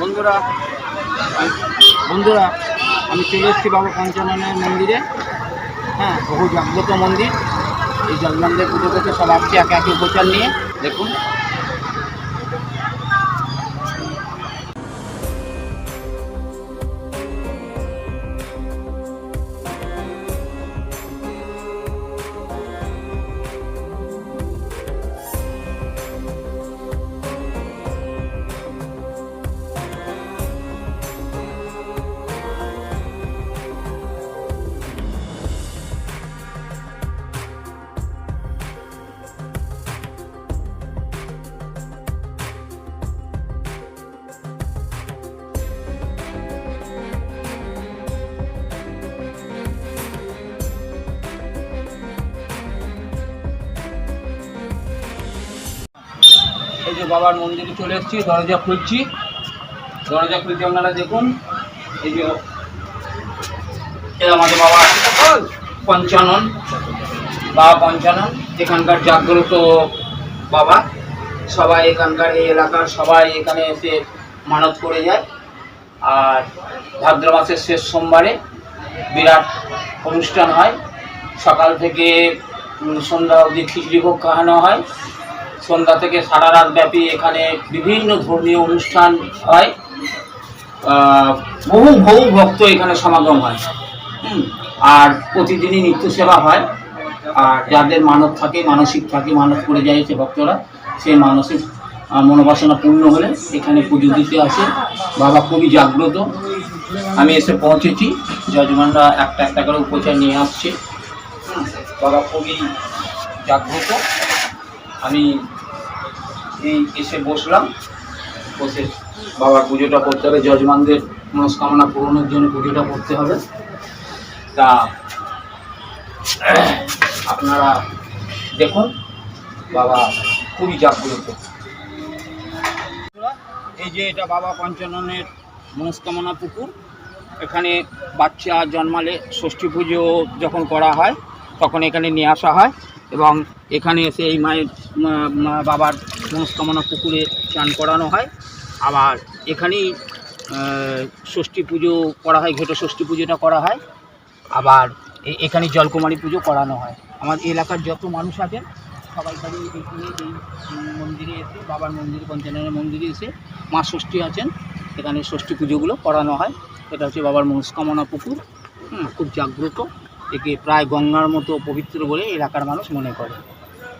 বন্ধুরা বন্ধুরা, আমি চলে এসেছি বাবা পঞ্চাননের মন্দিরে। হ্যাঁ বহু জাগ্রত মন্দির। এই জগন্নাথের পুজো থেকে সব আসছে একে একে উপচার নিয়ে। দেখুন। এই যে বাবার মন্দিরে চলে এসেছি, দরজা খুলছি। দরজা খুলছি আপনারা দেখুন, এই যে আমাদের বাবা পঞ্চানন বাবা পঞ্চানন, এখানকার জাগ্রত বাবা। সবাই এখানকার এই এলাকার সবাই এখানে এসে মানত করে যায়। আর ভাদ্র মাসের শেষ সোমবারে বিরাট অনুষ্ঠান হয়। সকাল থেকে সন্ধ্যা অবধি খিচড়ি ভোগ খাওয়ানো হয়। সন্ধ্যা থেকে সারা রাত ব্যাপী এখানে বিভিন্ন ধর্মীয় অনুষ্ঠান হয়। বহু বহু ভক্ত এখানে সমাগম হয়। আর প্রতিদিনই নিত্য সেবা হয়। আর যাদের মানব থাকে, মানসিক থাকে মানত করে যায় সে ভক্তরা সেই মানসিক মনোবাসনা পূর্ণ হলে এখানে পুজো দিতে আসে। বাবা খুবই জাগ্রত। আমি এসে পৌঁছেছি। যজমানরা একটা একটা করে উপচার নিয়ে আসছে। বাবা খুবই জাগ্রত। আমি এই এসে বসলাম। বসে বাবার পুজোটা করতে হবে। যজমানদের মনস্কামনা পূরণের জন্য পুজোটা করতে হবে। তা, আপনারা দেখুন, বাবা খুবই জাগ্রত। এই যে এটা বাবা পঞ্চাননের মনস্কামনা পুকুর, এখানে বাচ্চা জন্মালে ষষ্ঠী পুজো যখন করা হয়, তখন এখানে নিয়ে আসা হয়। এবং এখানে এসে এই মায়ের বাবার মনস্কামনা পুকুরে চান করানো হয়। আবার এখানেই ষষ্ঠী পুজো করা হয়, ঘেটো ষষ্ঠী পুজোটা করা হয়। আবার এখানে জলকুমারী পুজো করানো হয়। আমার এলাকার যত মানুষ আছেন, সবাই খালি এখানে এই মন্দিরে এসে, বাবার মন্দির, পঞ্চাননের মন্দিরে এসে মা ষষ্ঠী আছেন। এখানে ষষ্ঠী পুজোগুলো করানো হয়। এটা হচ্ছে বাবার মনস্কামনা পুকুর। খুব জাগ্রত। একে প্রায় গঙ্গার মতো পবিত্র বলে এলাকার মানুষ মনে করে।